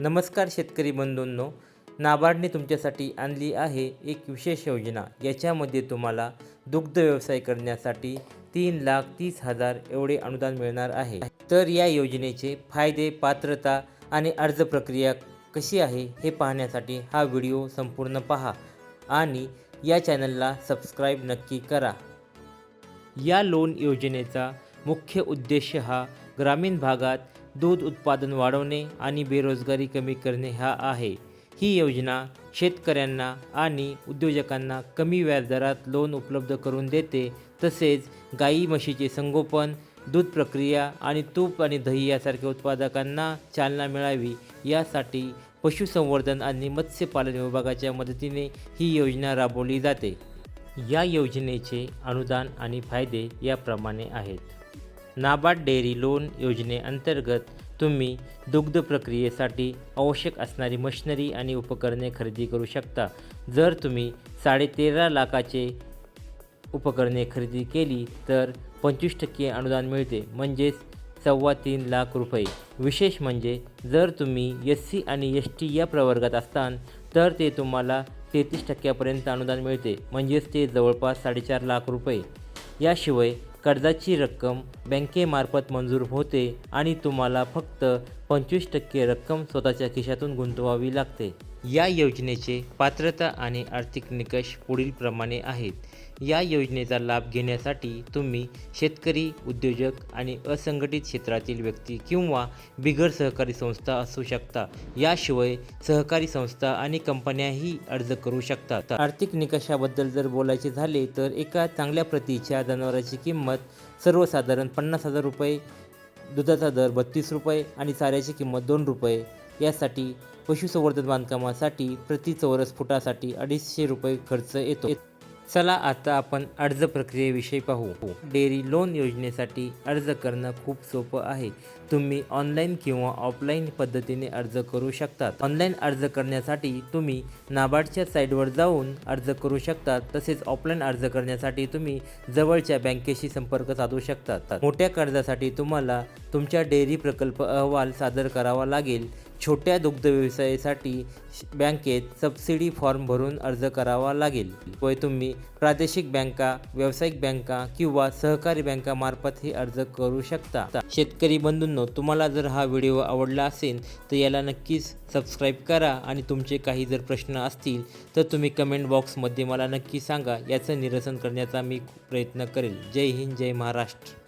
नमस्कार शेतकरी बंधूंनो नाबार्डने तुमच्यासाठी आणली आहे एक विशेष योजना. याच्यामध्ये तुम्हाला दुग्ध व्यवसाय करण्यासाठी तीन लाख तीस हजार एवढे अनुदान मिळणार आहे. तर या योजनेचे फायदे पात्रता आणि अर्ज प्रक्रिया कशी आहे हे पाहण्यासाठी हा व्हिडिओ संपूर्ण पहा आणि या चॅनलला सबस्क्राईब नक्की करा. या लोन योजनेचा मुख्य उद्देश हा ग्रामीण भागात दूध उत्पादन वाढवणे आणि बेरोजगारी कमी करणे हा आहे. ही योजना शेतकऱ्यांना आणि उद्योजकांना कमी व्याजदरात लोन उपलब्ध करून देते. तसेच गाई म्हशीचे संगोपन दूध प्रक्रिया आणि तूप आणि दही यासारख्या उत्पादकांना चालना मिळावी. यासाठी पशुसंवर्धन आणि मत्स्यपालन विभागाच्या मदतीने ही योजना राबवली जाते. या योजनेचे अनुदान आणि फायदे याप्रमाणे आहेत. नाबार्ड डेअरी लोन योजनेअंतर्गत तुम्ही दुग्ध प्रक्रियेसाठी आवश्यक असणारी मशिनरी आणि उपकरणे खरेदी करू शकता. जर तुम्ही साडेतेरा लाखाचे उपकरणे खरेदी केली तर पंचवीस टक्के अनुदान मिळते म्हणजेच सव्वा तीन लाख रुपये. विशेष म्हणजे जर तुम्ही एस सी आणि एस टी या प्रवर्गात असताल तर ते तुम्हाला तेहतीस टक्क्यापर्यंत अनुदान मिळते म्हणजेच ते जवळपास साडेचार लाख रुपये. याशिवाय कर्जाची रक्कम बँकेमार्फत मंजूर होते आणि तुम्हाला फक्त पंचवीस टक्के रक्कम स्वतःच्या खिशातून गुंतवावी लागते. या योजनेचे पात्रता आणि आर्थिक निकष पुढीलप्रमाणे आहेत. या योजनेचा लाभ घेण्यासाठी तुम्ही शेतकरी उद्योजक आणि असंघटित क्षेत्रातील व्यक्ती किंवा बिगर सहकारी संस्था असू शकता. याशिवाय सहकारी संस्था आणि कंपन्याही अर्ज करू शकतात. आर्थिक निकषाबद्दल जर बोलायचे झाले तर एका चांगल्या प्रतीच्या जनावराची किंमत सर्वसाधारण पन्नास हजार रुपये दुधाचा दर बत्तीस रुपये आणि चाऱ्याची किंमत दोन रुपये. यासाठी पशुसंवर्धन बांधकामासाठी प्रति चौरस फुटासाठी अडीचशे रुपये खर्च येतो. चला आता आपण अर्ज प्रक्रियेविषयी पाहू. डेअरी लोन योजनेसाठी अर्ज करणं खूप सोपं आहे. तुम्ही ऑनलाईन किंवा ऑफलाईन पद्धतीने अर्ज करू शकतात. ऑनलाईन अर्ज करण्यासाठी तुम्ही नाबार्डच्या साईटवर जाऊन अर्ज करू शकतात. तसेच ऑफलाईन अर्ज करण्यासाठी तुम्ही जवळच्या बँकेशी संपर्क साधू शकतात. मोठ्या कर्जासाठी तुम्हाला तुमच्या डेअरी प्रकल्प अहवाल सादर करावा लागेल. छोट्या दुग्ध व्यवसायासाठी बँकेत सबसिडी फॉर्म भरून अर्ज करावा लागेल. व तुम्ही प्रादेशिक बँका व्यावसायिक बँका किंवा सहकारी बँकामार्फत हे अर्ज करू शकता. शेतकरी बंधूंनो तुम्हाला जर हा व्हिडिओ आवडला असेल तर याला नक्कीच सबस्क्राईब करा आणि तुमचे काही जर प्रश्न असतील तर तुम्ही कमेंट बॉक्समध्ये मला नक्की सांगा. याचं निरसन करण्याचा मी प्रयत्न करेल. जय हिंद जय महाराष्ट्र.